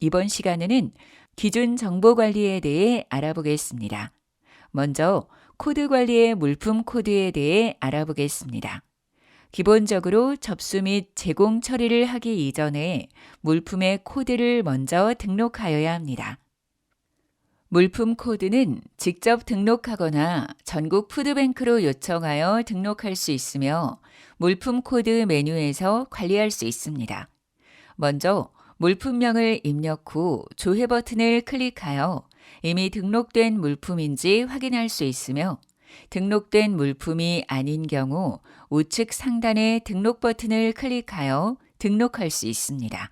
이번 시간에는 기준 정보 관리에 대해 알아보겠습니다. 먼저 코드 관리의 물품 코드에 대해 알아보겠습니다. 기본적으로 접수 및 제공 처리를 하기 이전에 물품의 코드를 먼저 등록하여야 합니다. 물품 코드는 직접 등록하거나 전국 푸드뱅크로 요청하여 등록할 수 있으며 물품 코드 메뉴에서 관리할 수 있습니다. 먼저 물품명을 입력 후 조회 버튼을 클릭하여 이미 등록된 물품인지 확인할 수 있으며 등록된 물품이 아닌 경우 우측 상단의 등록 버튼을 클릭하여 등록할 수 있습니다.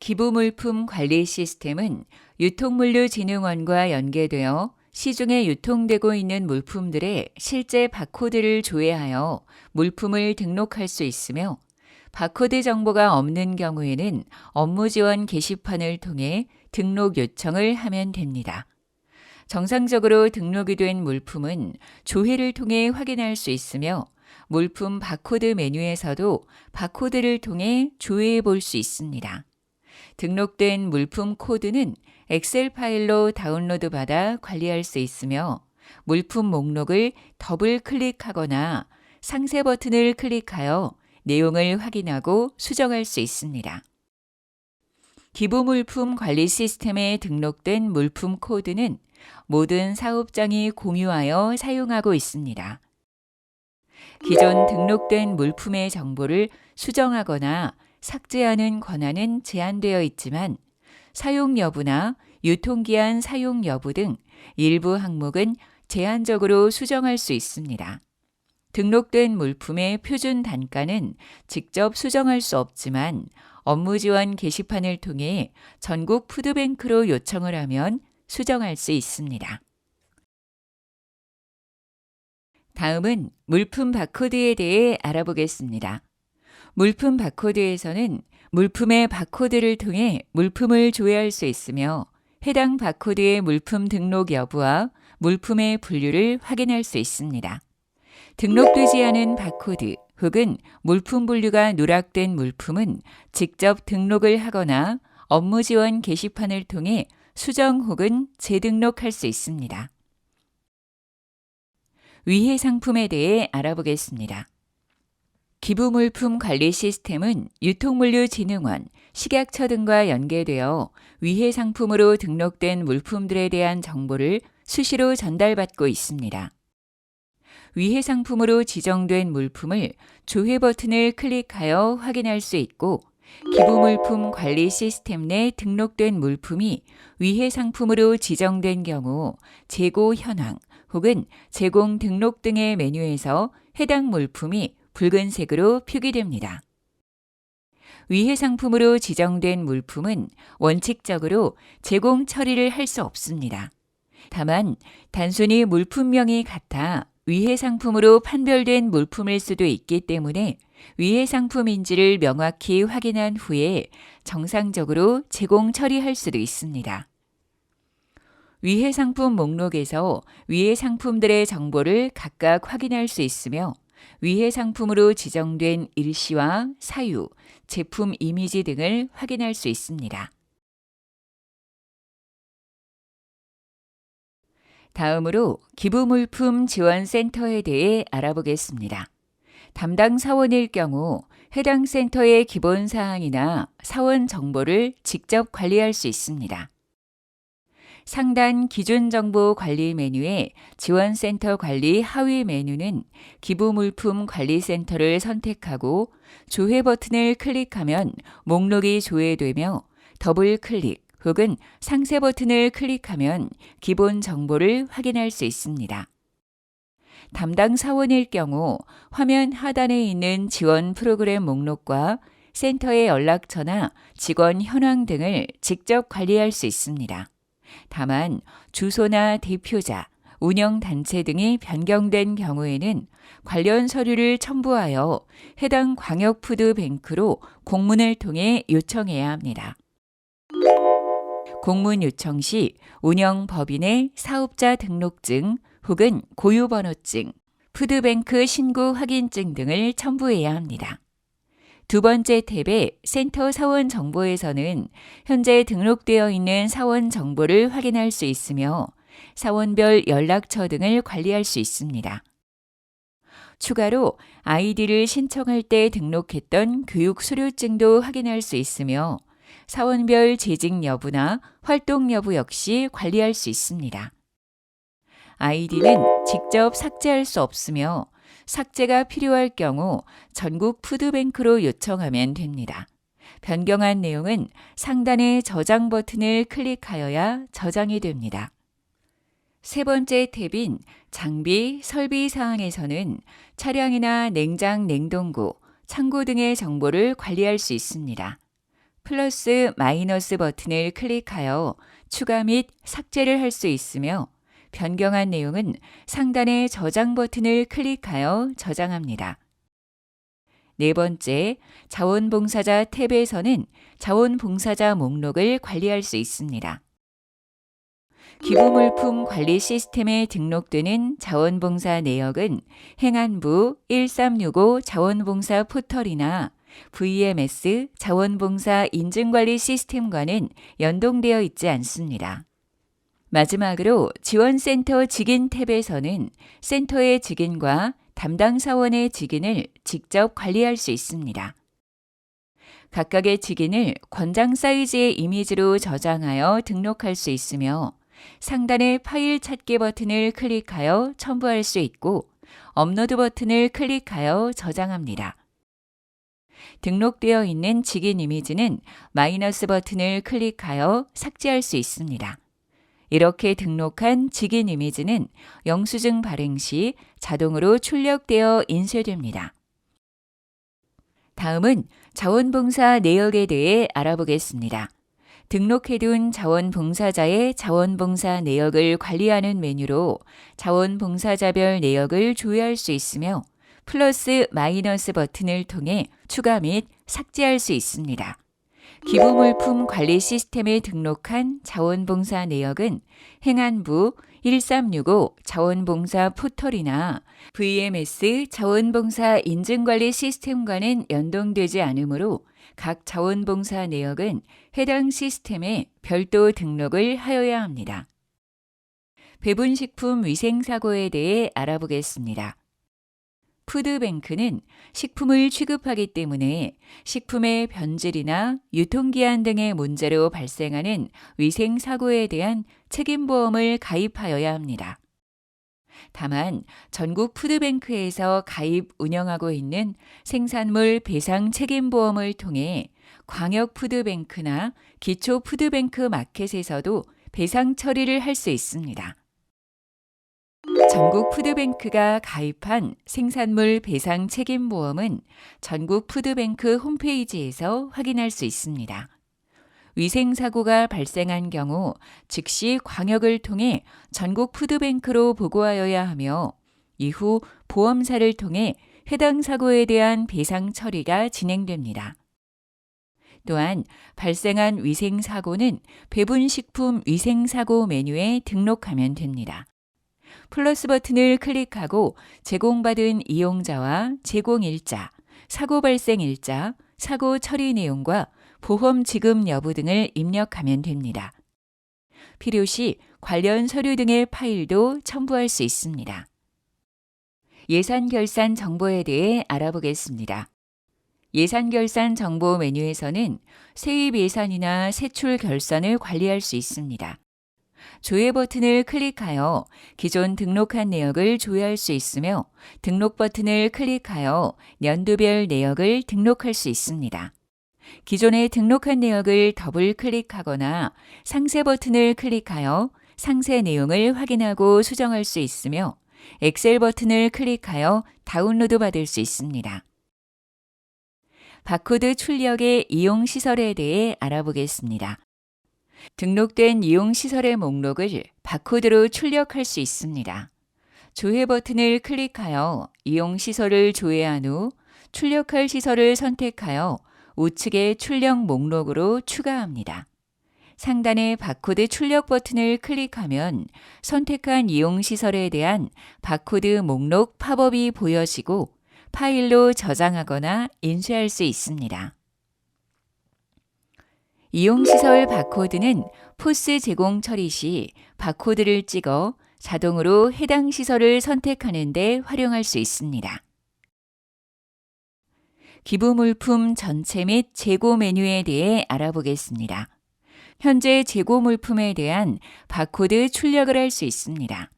기부물품 관리 시스템은 유통물류진흥원과 연계되어 시중에 유통되고 있는 물품들의 실제 바코드를 조회하여 물품을 등록할 수 있으며 바코드 정보가 없는 경우에는 업무 지원 게시판을 통해 등록 요청을 하면 됩니다. 정상적으로 등록이 된 물품은 조회를 통해 확인할 수 있으며 물품 바코드 메뉴에서도 바코드를 통해 조회해 볼 수 있습니다. 등록된 물품 코드는 엑셀 파일로 다운로드 받아 관리할 수 있으며 물품 목록을 더블 클릭하거나 상세 버튼을 클릭하여 내용을 확인하고 수정할 수 있습니다. 기부 물품 관리 시스템에 등록된 물품 코드는 모든 사업장이 공유하여 사용하고 있습니다. 기존 등록된 물품의 정보를 수정하거나 삭제하는 권한은 제한되어 있지만 사용 여부나 유통기한 사용 여부 등 일부 항목은 제한적으로 수정할 수 있습니다. 등록된 물품의 표준 단가는 직접 수정할 수 없지만 업무 지원 게시판을 통해 전국 푸드뱅크로 요청을 하면 수정할 수 있습니다. 다음은 물품 바코드에 대해 알아보겠습니다. 물품 바코드에서는 물품의 바코드를 통해 물품을 조회할 수 있으며 해당 바코드의 물품 등록 여부와 물품의 분류를 확인할 수 있습니다. 등록되지 않은 바코드 혹은 물품 분류가 누락된 물품은 직접 등록을 하거나 업무 지원 게시판을 통해 수정 혹은 재등록할 수 있습니다. 위해 상품에 대해 알아보겠습니다. 기부물품 관리 시스템은 유통물류진흥원, 식약처 등과 연계되어 위해 상품으로 등록된 물품들에 대한 정보를 수시로 전달받고 있습니다. 위해 상품으로 지정된 물품을 조회 버튼을 클릭하여 확인할 수 있고 기부물품 관리 시스템 내 등록된 물품이 위해 상품으로 지정된 경우 재고 현황 혹은 제공 등록 등의 메뉴에서 해당 물품이 붉은색으로 표기됩니다. 위해 상품으로 지정된 물품은 원칙적으로 제공 처리를 할 수 없습니다. 다만 단순히 물품명이 같아 위해 상품으로 판별된 물품일 수도 있기 때문에 위해 상품인지를 명확히 확인한 후에 정상적으로 제공 처리할 수도 있습니다. 위해 상품 목록에서 위해 상품들의 정보를 각각 확인할 수 있으며 위해 상품으로 지정된 일시와 사유, 제품 이미지 등을 확인할 수 있습니다. 다음으로 기부물품 지원센터에 대해 알아보겠습니다. 담당 사원일 경우 해당 센터의 기본 사항이나 사원 정보를 직접 관리할 수 있습니다. 상단 기준 정보 관리 메뉴의 지원센터 관리 하위 메뉴는 기부물품 관리센터를 선택하고 조회 버튼을 클릭하면 목록이 조회되며 더블 클릭 혹은 상세 버튼을 클릭하면 기본 정보를 확인할 수 있습니다. 담당 사원일 경우 화면 하단에 있는 지원 프로그램 목록과 센터의 연락처나 직원 현황 등을 직접 관리할 수 있습니다. 다만 주소나 대표자, 운영 단체 등이 변경된 경우에는 관련 서류를 첨부하여 해당 광역푸드뱅크로 공문을 통해 요청해야 합니다. 공문 요청 시 운영 법인의 사업자 등록증 혹은 고유번호증, 푸드뱅크 신고 확인증 등을 첨부해야 합니다. 두 번째 탭의 센터 사원 정보에서는 현재 등록되어 있는 사원 정보를 확인할 수 있으며 사원별 연락처 등을 관리할 수 있습니다. 추가로 아이디를 신청할 때 등록했던 교육 수료증도 확인할 수 있으며 사원별 재직 여부나 활동 여부 역시 관리할 수 있습니다. 아이디는 직접 삭제할 수 없으며 삭제가 필요할 경우 전국 푸드뱅크로 요청하면 됩니다. 변경한 내용은 상단의 저장 버튼을 클릭하여야 저장이 됩니다. 세 번째 탭인 장비, 설비 사항에서는 차량이나 냉장, 냉동고, 창고 등의 정보를 관리할 수 있습니다. 플러스 마이너스 버튼을 클릭하여 추가 및 삭제를 할 수 있으며 변경한 내용은 상단의 저장 버튼을 클릭하여 저장합니다. 네 번째, 자원봉사자 탭에서는 자원봉사자 목록을 관리할 수 있습니다. 기부물품 관리 시스템에 등록되는 자원봉사 내역은 행안부 1365 자원봉사 포털이나 VMS 자원봉사 인증관리 시스템과는 연동되어 있지 않습니다. 마지막으로 지원센터 직인 탭에서는 센터의 직인과 담당 사원의 직인을 직접 관리할 수 있습니다. 각각의 직인을 권장 사이즈의 이미지로 저장하여 등록할 수 있으며 상단의 파일 찾기 버튼을 클릭하여 첨부할 수 있고 업로드 버튼을 클릭하여 저장합니다. 등록되어 있는 직인 이미지는 마이너스 버튼을 클릭하여 삭제할 수 있습니다. 이렇게 등록한 직인 이미지는 영수증 발행 시 자동으로 출력되어 인쇄됩니다. 다음은 자원봉사 내역에 대해 알아보겠습니다. 등록해둔 자원봉사자의 자원봉사 내역을 관리하는 메뉴로 자원봉사자별 내역을 조회할 수 있으며 플러스 마이너스 버튼을 통해 추가 및 삭제할 수 있습니다. 기부물품 관리 시스템에 등록한 자원봉사 내역은 행안부 1365 자원봉사 포털이나 VMS 자원봉사 인증관리 시스템과는 연동되지 않으므로 각 자원봉사 내역은 해당 시스템에 별도 등록을 하여야 합니다. 배분식품 위생사고에 대해 알아보겠습니다. 푸드뱅크는 식품을 취급하기 때문에 식품의 변질이나 유통기한 등의 문제로 발생하는 위생사고에 대한 책임보험을 가입하여야 합니다. 다만 전국 푸드뱅크에서 가입 운영하고 있는 생산물 배상 책임보험을 통해 광역 푸드뱅크나 기초 푸드뱅크 마켓에서도 배상 처리를 할 수 있습니다. 전국 푸드뱅크가 가입한 생산물 배상 책임 보험은 전국 푸드뱅크 홈페이지에서 확인할 수 있습니다. 위생사고가 발생한 경우 즉시 광역을 통해 전국 푸드뱅크로 보고하여야 하며 이후 보험사를 통해 해당 사고에 대한 배상 처리가 진행됩니다. 또한 발생한 위생사고는 배분식품 위생사고 메뉴에 등록하면 됩니다. 플러스 버튼을 클릭하고 제공받은 이용자와 제공일자, 사고 발생 일자, 사고 처리 내용과 보험 지급 여부 등을 입력하면 됩니다. 필요시 관련 서류 등의 파일도 첨부할 수 있습니다. 예산 결산 정보에 대해 알아보겠습니다. 예산 결산 정보 메뉴에서는 세입 예산이나 세출 결산을 관리할 수 있습니다. 조회 버튼을 클릭하여 기존 등록한 내역을 조회할 수 있으며 등록 버튼을 클릭하여 연도별 내역을 등록할 수 있습니다. 기존에 등록한 내역을 더블 클릭하거나 상세 버튼을 클릭하여 상세 내용을 확인하고 수정할 수 있으며 엑셀 버튼을 클릭하여 다운로드 받을 수 있습니다. 바코드 출력의 이용 시설에 대해 알아보겠습니다. 등록된 이용 시설의 목록을 바코드로 출력할 수 있습니다. 조회 버튼을 클릭하여 이용 시설을 조회한 후 출력할 시설을 선택하여 우측의 출력 목록으로 추가합니다. 상단의 바코드 출력 버튼을 클릭하면 선택한 이용 시설에 대한 바코드 목록 팝업이 보여지고 파일로 저장하거나 인쇄할 수 있습니다. 이용시설 바코드는 포스 제공 처리 시 바코드를 찍어 자동으로 해당 시설을 선택하는 데 활용할 수 있습니다. 기부 물품 전체 및 재고 메뉴에 대해 알아보겠습니다. 현재 재고 물품에 대한 바코드 출력을 할 수 있습니다.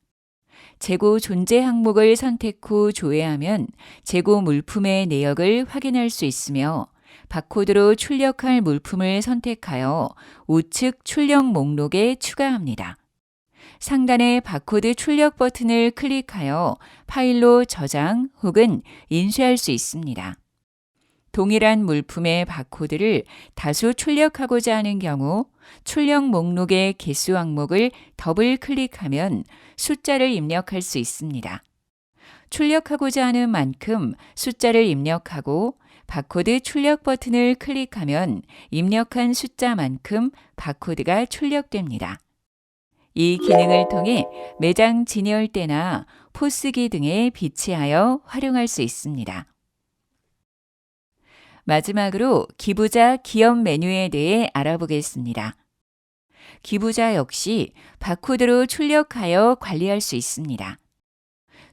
재고 존재 항목을 선택 후 조회하면 재고 물품의 내역을 확인할 수 있으며 바코드로 출력할 물품을 선택하여 우측 출력 목록에 추가합니다. 상단의 바코드 출력 버튼을 클릭하여 파일로 저장 혹은 인쇄할 수 있습니다. 동일한 물품의 바코드를 다수 출력하고자 하는 경우 출력 목록의 개수 항목을 더블 클릭하면 숫자를 입력할 수 있습니다. 출력하고자 하는 만큼 숫자를 입력하고 바코드 출력 버튼을 클릭하면 입력한 숫자만큼 바코드가 출력됩니다. 이 기능을 통해 매장 진열대나 포스기 등에 비치하여 활용할 수 있습니다. 마지막으로 기부자 기업 메뉴에 대해 알아보겠습니다. 기부자 역시 바코드로 출력하여 관리할 수 있습니다.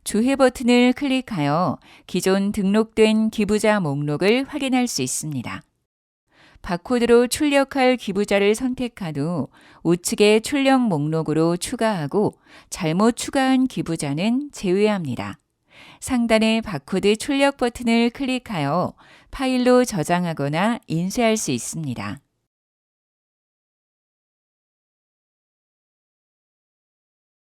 주회 버튼을 클릭하여 기존 등록된 기부자 목록을 확인할 수 있습니다. 바코드로 출력할 기부자를 선택한 후 우측의 출력 목록으로 추가하고 잘못 추가한 기부자는 제외합니다. 상단의 바코드 출력 버튼을 클릭하여 파일로 저장하거나 인쇄할 수 있습니다.